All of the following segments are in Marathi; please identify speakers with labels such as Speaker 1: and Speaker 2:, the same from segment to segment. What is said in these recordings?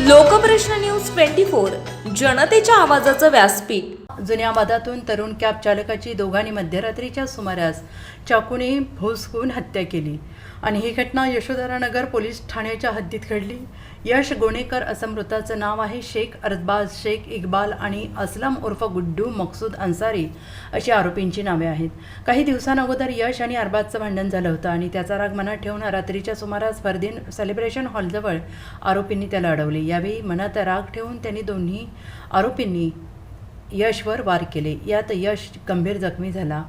Speaker 1: Lokprashna news twenty four. जनतेच्या आवाजाचं व्यासपीठ.
Speaker 2: जुन्या वादातून तरुण कॅब चालकाची दोघांनी मध्यरात्रीच्या सुमारास चाकूने भोसकून हत्या केली आणि ही घटना यशोधरानगर पोलीस ठाण्याच्या हद्दीत घडली. यश गोणेकर असं मृताचं नाव आहे. शेख अरबाज शेख इक्बाल आणि असलम उर्फ गुड्डू मकसूद अन्सारी अशी आरोपींची नावे आहेत. काही दिवसांअगोदर यश आणि अरबाजचं भांडण झालं होतं आणि त्याचा राग मनात ठेवून रात्रीच्या सुमारास फरदीन सेलिब्रेशन हॉलजवळ आरोपींनी त्याला अडवले. यावेळी मनात राग ठेवून त्यांनी दोन्ही आरोपींनी यशवर वार केले. यात यश गंभीर जखमी झाला.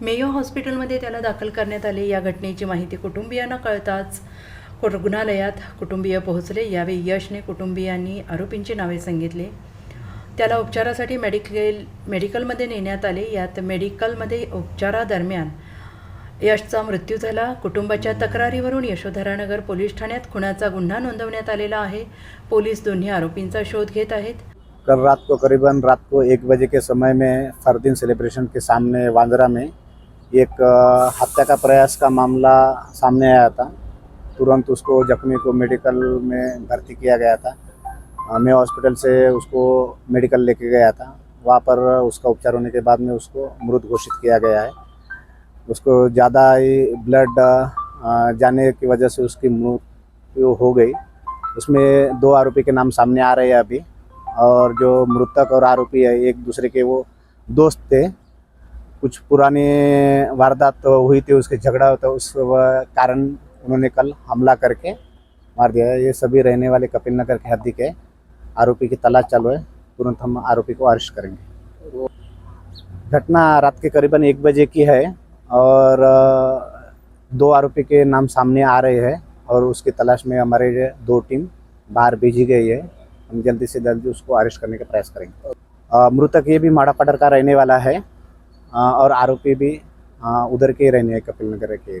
Speaker 2: मेयो हॉस्पिटलमध्ये त्याला दाखल करण्यात आले. या घटनेची माहिती कुटुंबियांना कळताच रुग्णालयात कुटुंबीय पोहोचले. यावेळी यशने कुटुंबियांनी आरोपींची नावे सांगितले. त्याला उपचारासाठी मेडिकल मेडिकलमध्ये नेण्यात आले. यात मेडिकलमध्ये उपचारादरम्यान यशचा मृत्यू झाला. कुटुंबाच्या तक्रारीवरून यशोधरानगर पोलीस ठाण्यात खुनाचा गुन्हा नोंदवण्यात आलेला आहे. पोलीस दोन्ही आरोपींचा शोध घेत आहेत.
Speaker 3: कल रात को करीबन रात को एक बजे के समय में फरदीन सेलिब्रेशन के सामने वांद्रा में एक हत्या का प्रयास का मामला सामने आया था। तुरंत उसको जख्मी को मेडिकल में भर्ती किया गया था। मैं हॉस्पिटल से उसको मेडिकल लेके गया था। वहाँ पर उसका उपचार होने के बाद में उसको मृत घोषित किया गया है। उसको ज़्यादा ही ब्लड जाने की वजह से उसकी मृत्यु हो गई। उसमें दो आरोपी के नाम सामने आ रहे हैं अभी। और जो मृतक और आरोपी है, एक दूसरे के वो दोस्त थे। कुछ पुराने वारदात हुई थी, उसके झगड़ा होता उस कारण उन्होंने कल हमला करके मार दिया ये सभी रहने वाले कपिल नगर के हद्दी के आरोपी की तलाश चालू है। तुरंत हम आरोपी को अरेस्ट करेंगे। घटना रात के करीबन एक बजे की है और दो आरोपी के नाम सामने आ रहे हैं और उसकी तलाश में हमारे दो टीम बाहर भेजी गई है। हम जल्दी से जल्दी उसको अरेस्ट करने का प्रयास करेंगे। मृतक ये भी माड़ा पटर का रहने वाला है। आ, और आरोपी भी उधर के ही रहने हैं कपिल नगर के।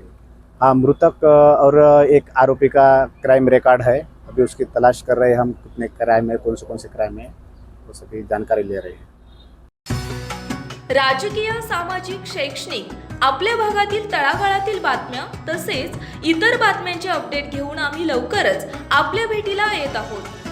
Speaker 3: हाँ मृतक और एक आरोपी का क्राइम रिकॉर्ड है। अभी उसकी तलाश कर रहे हैं हम कितने क्राइम है कौन से कौन से क्राइम है वो सभी जानकारी ले रहे हैं।
Speaker 1: राजकीय सामाजिक शैक्षणिक आपल्या भागातील तळागाळातील बातम्या तसेच इतर बातम्यांचे अपडेट घेऊन आम्ही लवकरच आपल्या भेटीला येत आहोत.